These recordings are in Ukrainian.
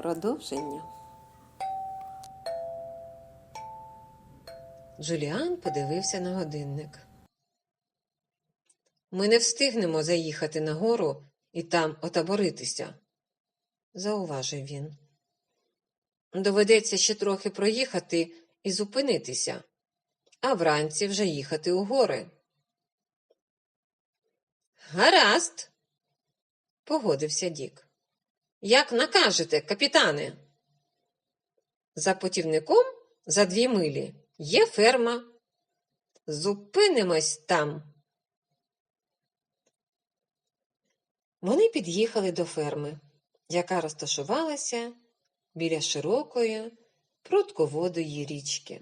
Продовження. Джуліан подивився на годинник. Ми не встигнемо заїхати на гору і там отаборитися, зауважив він. Доведеться ще трохи проїхати і зупинитися, а вранці вже їхати у гори. Гаразд, погодився Дік. Як накажете, капітане? За путівником за дві милі є ферма. Зупинимось там. Вони під'їхали до ферми, яка розташувалася біля широкої, прудководої річки.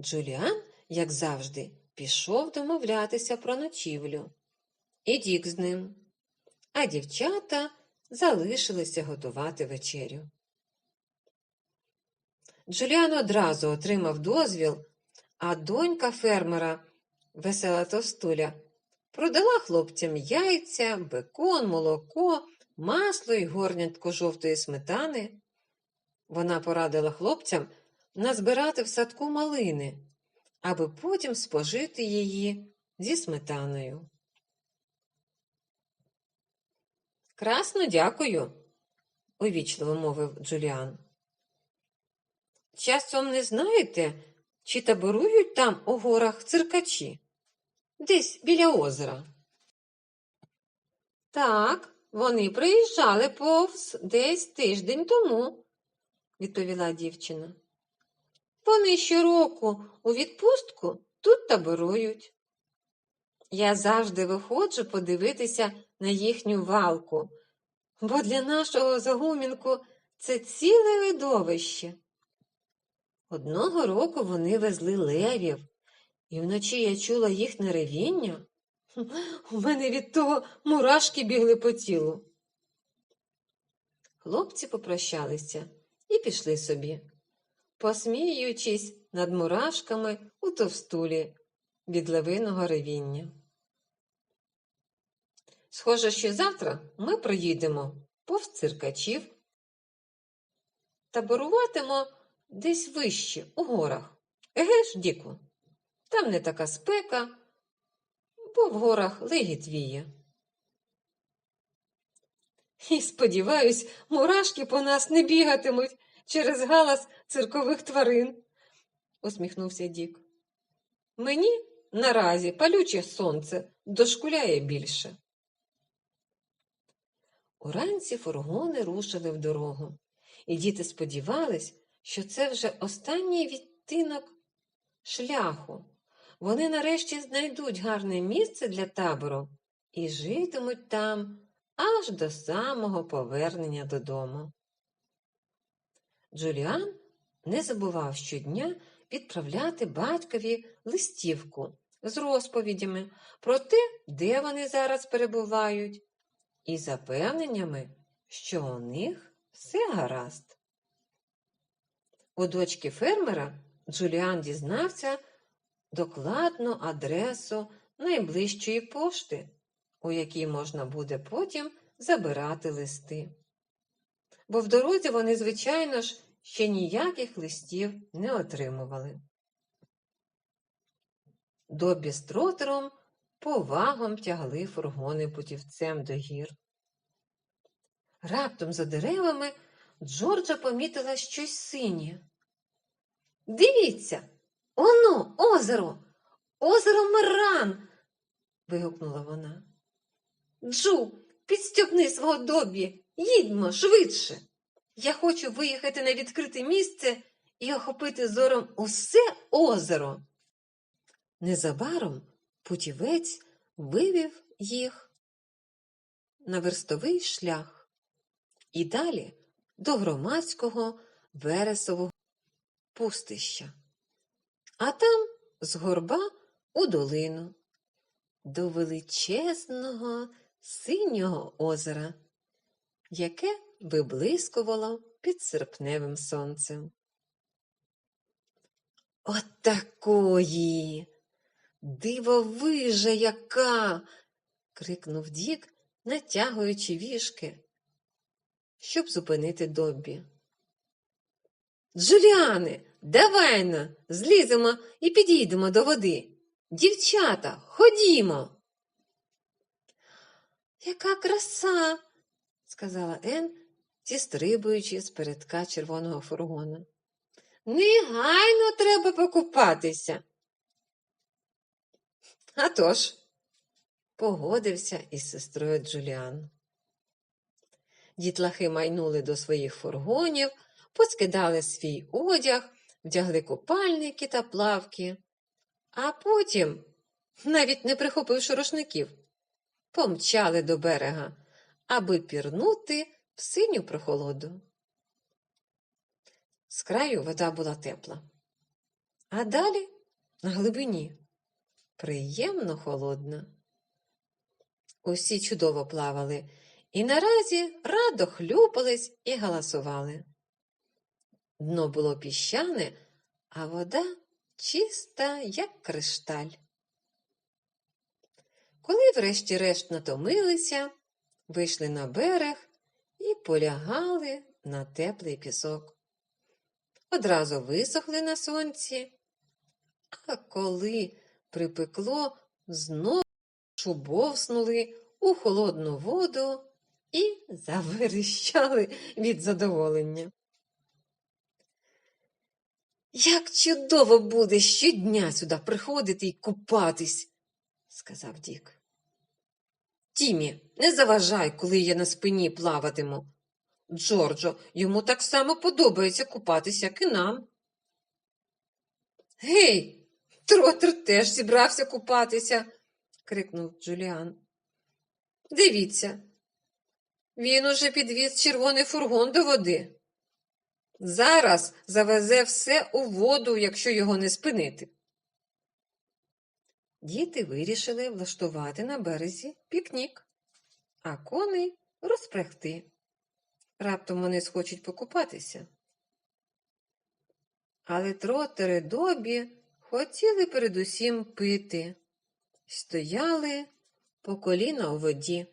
Джуліан, як завжди, пішов домовлятися про ночівлю. І Дік з ним. А дівчата залишилися готувати вечерю. Джуліан одразу отримав дозвіл, а донька фермера, весела товстуля, продала хлопцям яйця, бекон, молоко, масло і горнятко жовтої сметани. Вона порадила хлопцям назбирати в садку малини, аби потім спожити її зі сметаною. Красно дякую, увічливо мовив Джуліан. Часом не знаєте, чи таборують там у горах циркачі? Десь біля озера. Так, вони приїжджали повз десь тиждень тому, відповіла дівчина. Вони щороку у відпустку тут таборують. Я завжди виходжу подивитися на їхню валку, бо для нашого загумінку це ціле видовище. Одного року вони везли левів, і вночі я чула їхнє ревіння. У мене від того мурашки бігли по тілу. Хлопці попрощалися і пішли собі, посміюючись над мурашками у товстулі від левиного ревіння. Схоже, що завтра ми проїдемо повз циркачів. Таборуватимо десь вище, у горах. Еге ж, Діку, там не така спека, бо в горах легіт віє. І, сподіваюсь, мурашки по нас не бігатимуть через галас циркових тварин, усміхнувся Дік. Мені наразі палюче сонце дошкуляє більше. Уранці фургони рушили в дорогу, і діти сподівались, що це вже останній відтинок шляху. Вони нарешті знайдуть гарне місце для табору і житимуть там аж до самого повернення додому. Джуліан не забував щодня відправляти батькові листівку з розповідями про те, де вони зараз перебувають, і запевненнями, що у них все гаразд. У дочки фермера Джуліан дізнався докладну адресу найближчої пошти, у якій можна буде потім забирати листи. Бо в дорозі вони, звичайно ж, ще ніяких листів не отримували. Добі з тротером повагом тягли фургони путівцем до гір. Раптом за деревами Джорджа помітила щось синє. Дивіться, оно, озеро, озеро Меран. вигукнула вона. Джу, підстьопни свого добі, їдьмо швидше. Я хочу виїхати на відкрите місце і охопити зором усе озеро. Незабаром путівець вивів їх на верстовий шлях і далі до громадського вересового пустища, а там з горба у долину, до величезного синього озера, яке виблискувало під серпневим сонцем. Отакої! Дивовижа яка. крикнув Дік, натягуючи вішки. щоб зупинити Доббі. Джуліане, давай на, зліземо і підійдемо до води. Дівчата, ходімо. Яка краса, сказала Ен, зістрибуючи з передка червоного фургона. Негайно треба покупатися. А тож, погодився із сестрою Джуліан. Дітлахи майнули до своїх фургонів, поскидали свій одяг, вдягли купальники та плавки, а потім, навіть не прихопивши рушників, помчали до берега, аби пірнути в синю прохолоду. З краю вода була тепла, а далі на глибині приємно холодна. Усі чудово плавали і наразі радо хлюпались і галасували. Дно було піщане, а вода чиста, як кришталь. Коли врешті-решт натомилися, вийшли на берег і полягали на теплий пісок. Одразу висохли на сонці, а коли припекло, знову шубовснули у холодну воду і заверещали від задоволення. Як чудово буде щодня сюди приходити і купатись, сказав Дік. Тімі, не заважай, коли я на спині плаватиму. Джорджо, йому так само подобається купатися, як і нам. Гей, тротер теж зібрався купатися, крикнув Джуліан. Дивіться, він уже підвіз червоний фургон до води. Зараз завезе все у воду, якщо його не спинити. Діти вирішили влаштувати на березі пікнік, а коней розпрягти. Раптом вони схочуть покупатися. Але тротери добі хотіли передусім пити, стояли по коліна у воді,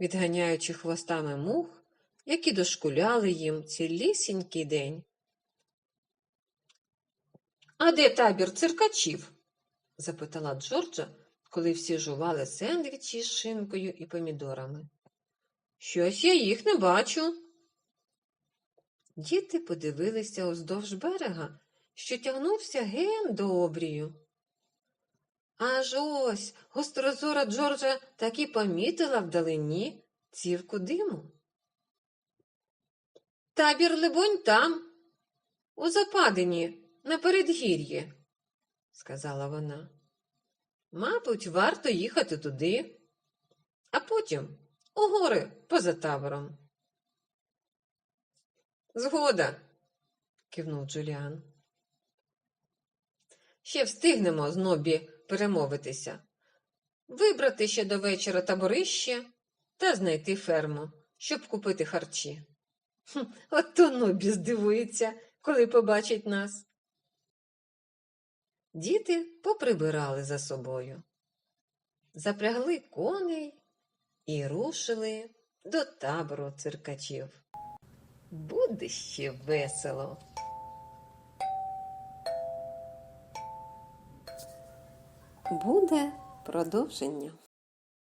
відганяючи хвостами мух, які дошкуляли їм цілісінький день. А де табір циркачів? запитала Джорджа, коли всі жували сендвічі з шинкою і помідорами. Щось я їх не бачу. Діти подивилися уздовж берега, що тягнувся ген до обрію. Аж ось гострозора Джорджа таки помітила вдалині цівку диму. Табір, либонь, там, у западині, на передгір'ї, сказала вона. Мабуть, варто їхати туди, а потім у гори поза табором. Згода, кивнув Джуліан. Ще встигнемо з Нобі перемовитися, вибрати ще до вечора таборище та знайти ферму, щоб купити харчі. Хм, От то Нобі здивується, коли побачить нас. Діти поприбирали за собою, запрягли коней і рушили до табору циркачів. Буде ще весело. Буде продовження.